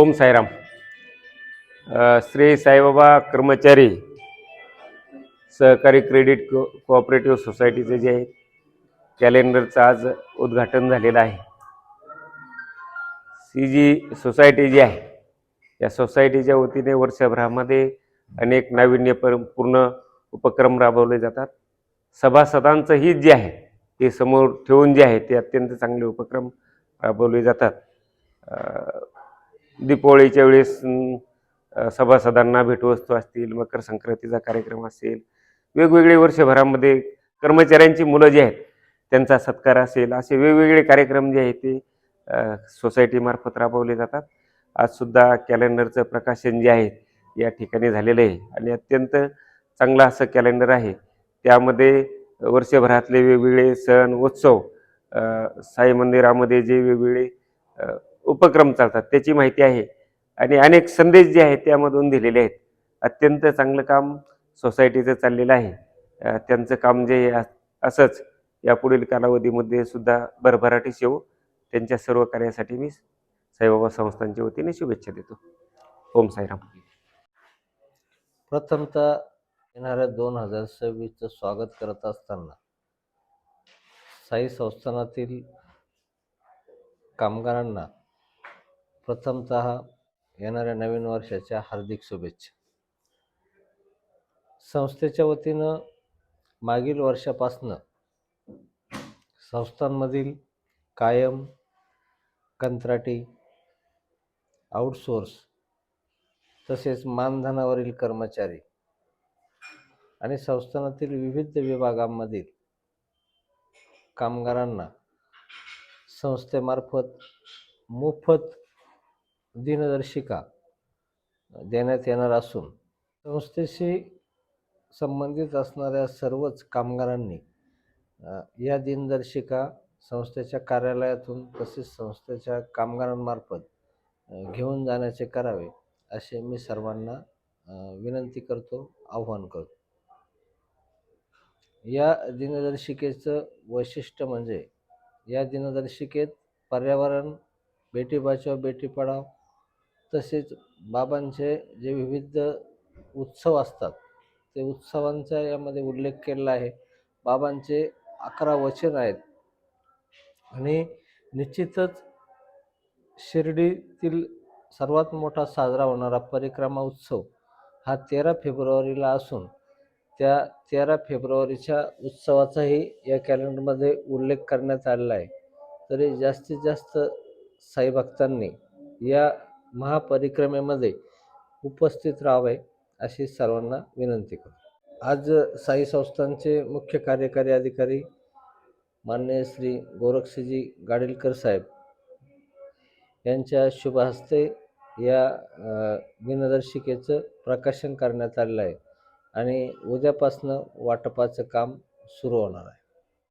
ओम साईराम. श्री साईबाबा कर्मचारी सहकारी क्रेडिट को कोऑपरेटिव्ह सोसायटीचे जे आहे कॅलेंडरचं आज उद्घाटन झालेलं आहे. सी जी सोसायटी जी आहे या सोसायटीच्या वतीने वर्षभरामध्ये अनेक नाविन्यपूर्ण उपक्रम राबवले जातात. सभासदांचं जे आहे ते समोर ठेवून जे आहे ते अत्यंत चांगले उपक्रम राबवले जातात. दीपावळीच्या वेळेस सभासदांना भेटवस्तू असतील मकर संक्रांतीचा कार्यक्रम असेल वेगवेगळे वर्षभरामध्ये कर्मचाऱ्यांची मुलं जी आहेत त्यांचा सत्कार असेल असे वेगवेगळे कार्यक्रम जे आहेत ते सोसायटीमार्फत राबवले जातात. आजसुद्धा कॅलेंडरचं प्रकाशन जे आहे या ठिकाणी झालेलं आहे आणि अत्यंत चांगलं असं कॅलेंडर आहे. त्यामध्ये वर्षभरातले वेगवेगळे सण उत्सव साई मंदिरामध्ये जे वेगवेगळे उपक्रम चालतात त्याची माहिती आहे. आणि अनेक संदेश जे आहेत त्यामधून दिलेले आहेत. अत्यंत चांगलं काम सोसायटीचं चाललेलं आहे. त्यांचं काम जे असंच यापुढील कालावधीमध्ये सुद्धा भरभराटीस येऊ त्यांच्या सर्व कार्यासाठी मी साईबाबा संस्थांच्या वतीने शुभेच्छा देतो. ओम साईराम. प्रथमतः येणाऱ्या दोन हजार सव्वीसचं स्वागत करत असताना साई संस्थानातील कामगारांना प्रथमत येणाऱ्या नवीन वर्षाच्या हार्दिक शुभेच्छा. संस्थेच्या वतीनं मागील वर्षापासनं संस्थांमधील कायम कंत्राटी आउटसोर्स तसेच मानधनावरील कर्मचारी आणि संस्थानातील विविध विभागांमधील कामगारांना संस्थेमार्फत मोफत दिनदर्शिका देण्यात येणार असून संस्थेशी संबंधित असणाऱ्या सर्वच कामगारांनी या दिनदर्शिका संस्थेच्या कार्यालयातून तसेच संस्थेच्या कामगारांमार्फत घेऊन जाण्याचे करावे असे मी सर्वांना विनंती करतो आव्हान करतो. या दिनदर्शिकेचं वैशिष्ट्य म्हणजे या दिनदर्शिकेत पर्यावरण बेटी बचाव बेटी पढाव तसेच बाबांचे जे विविध उत्सव असतात ते उत्सवांचा यामध्ये उल्लेख केलेला आहे. बाबांचे अकरा वचन आहेत. आणि निश्चितच शिर्डीतील सर्वात मोठा साजरा होणारा परिक्रमा उत्सव हा तेरा फेब्रुवारीला असून त्या तेरा फेब्रुवारीच्या उत्सवाचाही या कॅलेंडरमध्ये उल्लेख करण्यात आलेला आहे. तरी जास्तीत जास्त साई भक्तांनी या महापरिक्रमेमध्ये उपस्थित राहावे अशी सर्वांना विनंती करतो. आज साई संस्थांचे मुख्य कार्यकारी अधिकारी माननीय श्री गोरक्षजी गाडीलकर साहेब यांच्या शुभ हस्ते या दिनदर्शिकेचं प्रकाशन करण्यात आलेलं आहे आणि उद्यापासनं वाटपाचं काम सुरू होणार आहे.